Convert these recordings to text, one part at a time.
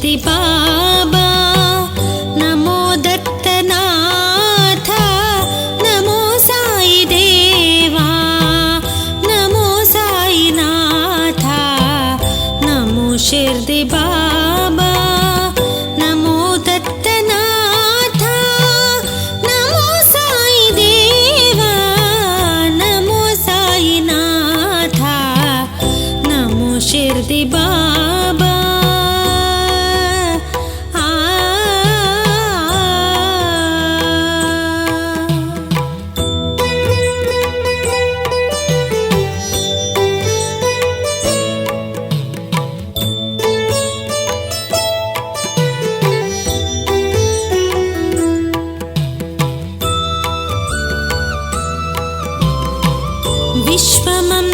गणपति बाबा। नमो दत्तनाथ। नमो साई देवा। नमो सायिनाथ नमो शिर्दि बाबा। नमो दत्तनाथ। नमो साई देवा। नमो सायिनाथ नमो शिर्दि बाबा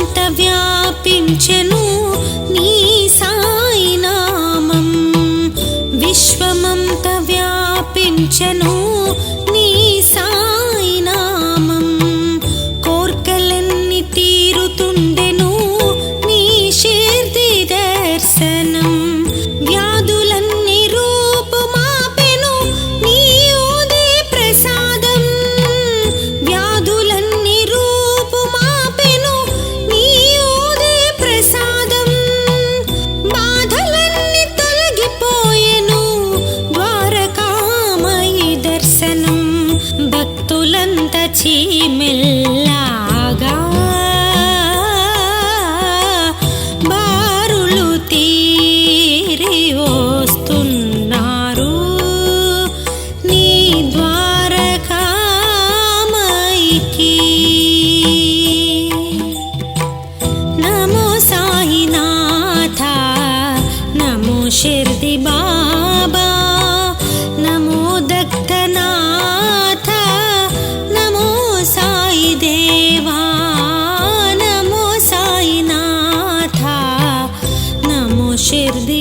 విశ్వమంత వ్యాపించెను నీ సాయి నామం. విశ్వమంత వ్యాపించెను నీ సాయి నామం. కోర్కెలన్నీ తీరుతుండెను నీ షిర్ది దర్శనం. భక్తులంత చీమెల్లాగా బారులు తీరి వస్తున్నారు. నీ ద్వారకామయికి నమో సాయినాథ నమో షిర్ది నమో షిర్ది